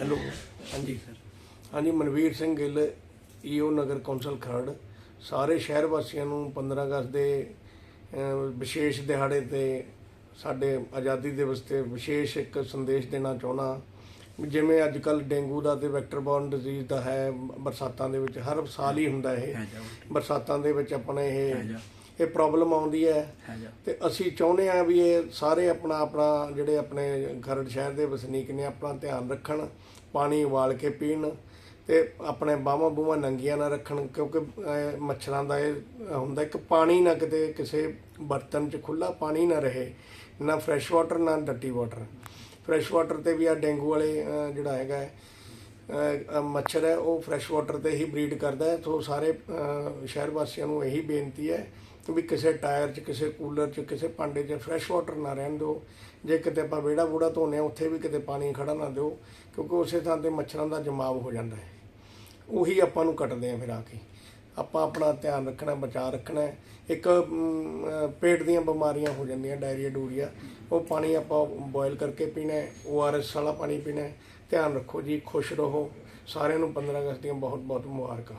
Hello. ਹਾਂਜੀ ਹਾਂਜੀ ਮਨਵੀਰ ਸਿੰਘ ਗਿੱਲ ਈਓ ਨਗਰ ਕੌਂਸਲ ਖਰੜ। ਸਾਰੇ ਸ਼ਹਿਰ ਵਾਸੀਆਂ ਨੂੰ 15 ਅਗਸਤ ਦੇ ਵਿਸ਼ੇਸ਼ ਦਿਹਾੜੇ ਤੇ ਸਾਡੇ ਆਜ਼ਾਦੀ ਦਿਵਸ ਤੇ ਵਿਸ਼ੇਸ਼ ਇੱਕ ਸੰਦੇਸ਼ ਦੇਣਾ ਚਾਹੁੰਦਾ। ਵੀ ਜਿਵੇਂ ਅੱਜ ਕੱਲ ਡੇਂਗੂ ਦਾ ਤੇ ਵੈਕਟਰ ਬੋਰਨ ਡਿਜ਼ੀਜ਼ ਦਾ ਹੈ ਬਰਸਾਤਾਂ ਦੇ ਵਿੱਚ ਹਰ ਸਾਲ ਹੀ ਹੁੰਦਾ ਇਹ। ਬਰਸਾਤਾਂ ਦੇ ਵਿੱਚ ਆਪਣੇ ਇਹ ਇਹ ਪ੍ਰੋਬਲਮ ਆਉਂਦੀ ਹੈ। ਤੇ ਅਸੀਂ ਚਾਹੁੰਦੇ ਆ ਵੀ ਇਹ ਸਾਰੇ ਆਪਣਾ ਆਪਣਾ ਜਿਹੜੇ ਆਪਣੇ ਖਰੜ ਸ਼ਹਿਰ ਦੇ ਵਸਨੀਕ ਨੇ ਆਪਣਾ ਧਿਆਨ ਰੱਖਣ ਪਾਣੀ ਉਬਾਲ ਕੇ ਪੀਣ ਤੇ ਆਪਣੇ ਬਾਹਾਂ ਬੂਹਾਂ ਨੰਗੀਆਂ ਨਾ ਰੱਖਣ ਕਿਉਂਕਿ ਮੱਛਰਾਂ ਦਾ ਇਹ ਹੁੰਦਾ ਇੱਕ ਪਾਣੀ ਨਾ ਕਿਤੇ ਕਿਸੇ ਬਰਤਨ 'ਚ ਖੁੱਲਾ ਪਾਣੀ ਨਾ ਰਹੇ ਨਾ ਫਰੈਸ਼ ਵਾਟਰ ਨਾ ਡੱਟੀ ਵਾਟਰ ਫਰੈਸ਼ ਵਾਟਰ ਤੇ ਵੀ ਆ ਡੇਂਗੂ ਵਾਲੇ ਜਿਹੜਾ ਹੈਗਾ ਮੱਛਰ ਹੈ, ਉਹ ਫਰੈਸ਼ ਵਾਟਰ ਤੇ ਹੀ ਬਰੀਡ ਕਰਦਾ ਹੈ। ਸੋ ਸਾਰੇ ਸ਼ਹਿਰ ਵਾਸੀਆਂ ਨੂੰ ਇਹੀ ਬੇਨਤੀ ਹੈ ਵੀ ਕਿਸੇ ਟਾਇਰ 'ਚ, ਕਿਸੇ ਕੂਲਰ 'ਚ, ਕਿਸੇ ਭਾਂਡੇ 'ਚ ਫਰੈਸ਼ ਵਾਟਰ ਨਾ ਰਹਿਣ ਦਿਓ। ਜੇ ਕਿਤੇ ਆਪਾਂ ਵਿਹੜਾ ਬੂੜਾ ਧੋਨੇ ਆ, ਉੱਥੇ ਵੀ ਕਿਤੇ ਪਾਣੀ ਖੜਾ ਨਾ ਦਿਓ, ਕਿਉਂਕਿ ਉਸੇ ਥਾਂ ਤੇ ਮੱਛਰਾਂ ਦਾ ਜਮਾਵ ਹੋ ਜਾਂਦਾ ਹੈ। ਉਹੀ ਆਪਾਂ ਨੂੰ ਕੱਟਦੇ ਆ ਫਿਰ ਆ ਕੇ। ਆਪਾਂ ਆਪਣਾ ਧਿਆਨ ਰੱਖਣਾ ਬਚਾਅ ਰੱਖਣਾ ਇੱਕ ਪੇਟ ਦੀਆਂ ਬਿਮਾਰੀਆਂ ਹੋ ਜਾਂਦੀਆਂ, ਡਾਇਰੀਆ, ਡੂਰੀਆ। ਉਹ ਪਾਣੀ ਆਪਾਂ ਬੋਇਲ ਕਰਕੇ ਪੀਣਾ ਹੈ ਓਆਰਐਸ ਵਾਲਾ ਪਾਣੀ ਪੀਣਾ ਧਿਆਨ ਰੱਖੋ ਜੀ, ਖੁਸ਼ ਰਹੋ। ਸਾਰਿਆਂ ਨੂੰ 15 ਅਗਸਤ ਦੀਆਂ ਬਹੁਤ ਬਹੁਤ ਮੁਬਾਰਕਾਂ।